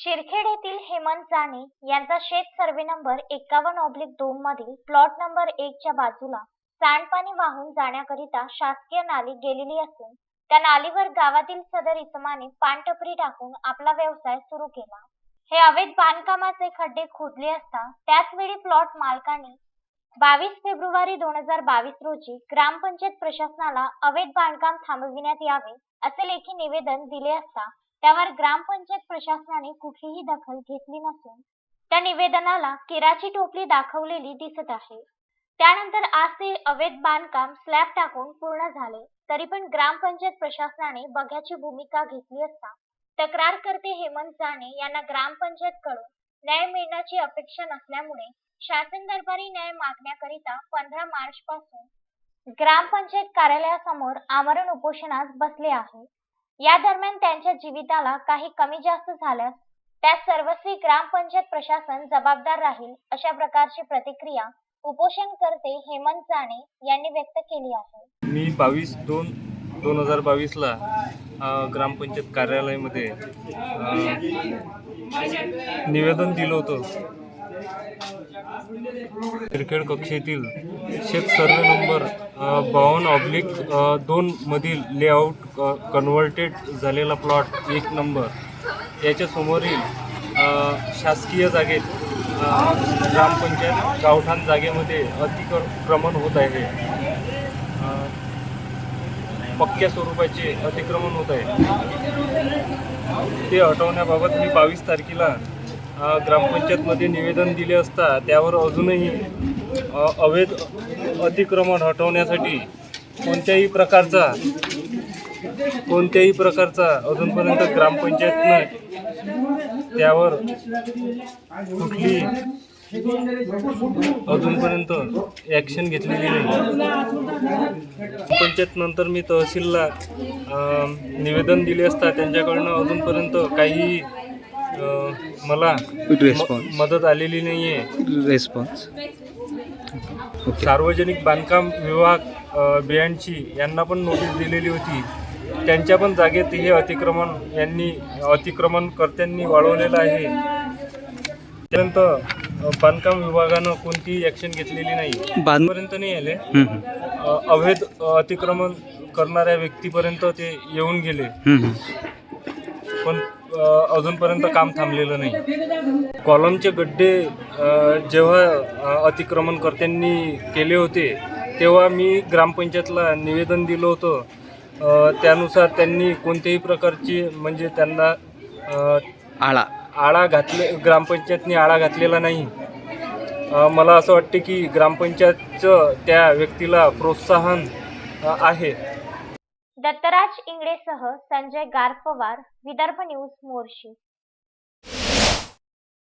शिरखेड येथील हेमंत जाने यांचा शेत सर्वे नंबर एकावन्न ऑब्लिक दोन मधील प्लॉट नंबर एक च्या बाजूला सांडपाणी वाहून जाण्याकरिता शासकीय नाली गेलेली असून त्या नालीवर गावातील सदर इसमाने पानटपरी टाकून आपला व्यवसाय सुरू केला. हे अवैध बांधकामाचे खड्डे खोदले असता त्याच वेळी प्लॉट मालकाने बावीस फेब्रुवारी दोन हजार बावीस रोजी ग्रामपंचायत प्रशासनाला अवैध बांधकाम थांबविण्यात यावे असे लेखी निवेदन दिले असता त्यावर ग्रामपंचायत प्रशासनाने कुठलीही दखल घेतली नसून त्या निवेदनाला केराची टोपली दाखवलेली दिसत आहे. त्यानंतर आज ते अवैध बांधकाम स्लॅब टाकून पूर्ण झाले तरी पण ग्रामपंचायत प्रशासनाने बघ्याची भूमिका घेतली असता तक्रारकर्ते हेमंत जाने यांना ग्रामपंचायत कडून न्याय मिळण्याची अपेक्षा नसल्यामुळे शासन दरबारी न्याय मागण्याकरिता पंधरा मार्च पासून ग्रामपंचायत कार्यालयासमोर आमरण उपोषणास बसले आहे. या दरम्यान त्यांच्या जीविताला काही कमी जास्त झाल्यास त्यास सर्वस्वी ग्रामपंचायत प्रशासन जबाबदार राहील अशा प्रकारची प्रतिक्रिया उपोषणकर्ते हेमंत जाणे यांनी व्यक्त केली आहे. मी बावीस दोन दोन हजार बावीसला ग्रामपंचायत कार्यालयामध्ये निवेदन दिलं होतं. क्रिकेट कक्षेतील शेत सर्वे नंबर बावन्न ऑब्लिक दोन मधील लेआउट कन्व्हर्टेड झालेला प्लॉट एक नंबर याच्या समोरील शासकीय जागेत ग्रामपंचायत गावठाण जागेमध्ये अतिक्रमण होत आहे. पक्क्या स्वरूपाचे अतिक्रमण होत आहे. ते हटवण्याबाबत मी बावीस तारखेला ग्रामपंचायतमध्ये निवेदन दिले असता त्यावर अजूनही अवैध अतिक्रमण हटवण्यासाठी कोणत्याही प्रकारचा कोणत्याही प्रकारचा अजूनपर्यंत ग्रामपंचायतनं त्यावर कुठली अजूनपर्यंत ॲक्शन घेतलेली नाही. पंचायत नंतर मी तहसीलला निवेदन दिले असता त्यांच्याकडनं अजूनपर्यंत काही मला. म- मदत आलेली नाही आहे रेस्पॉन्स सार्वजनिक बांधकाम विभाग बियांची यांना पण नोटीस दिलेली होती. त्यांच्या पण जागेत हे अतिक्रमण यांनी अतिक्रमणकर्त्यांनी वाढवलेलं आहे. त्यानंतर बांधकाम विभागानं कोणतीही ॲक्शन घेतलेली नाही. बांध पर्यंत नाही आले. हम्म, हम्म. अ, अवैध अ, अतिक्रमण करणाऱ्या व्यक्तीपर्यंत ते येऊन गेले. हम्म, हम्म. पण अजूनपर्यंत काम थांबलेलं नाही. कॉलमचे गड्डे जेव्हा अतिक्रमणकर्त्यांनी केले होते तेव्हा मी ग्रामपंचायतला निवेदन दिलं होतं. त्यानुसार त्यांनी कोणत्याही प्रकारची म्हणजे त्यांना आळा. आळा घातले ग्रामपंचायतनी आळा घातलेला नाही. मला असं वाटते की ग्रामपंचायतचं त्या व्यक्तीला प्रोत्साहन आहे. दत्तराज इंगळेसह संजय गारपवार विदर्भ न्यूज मोर्शी.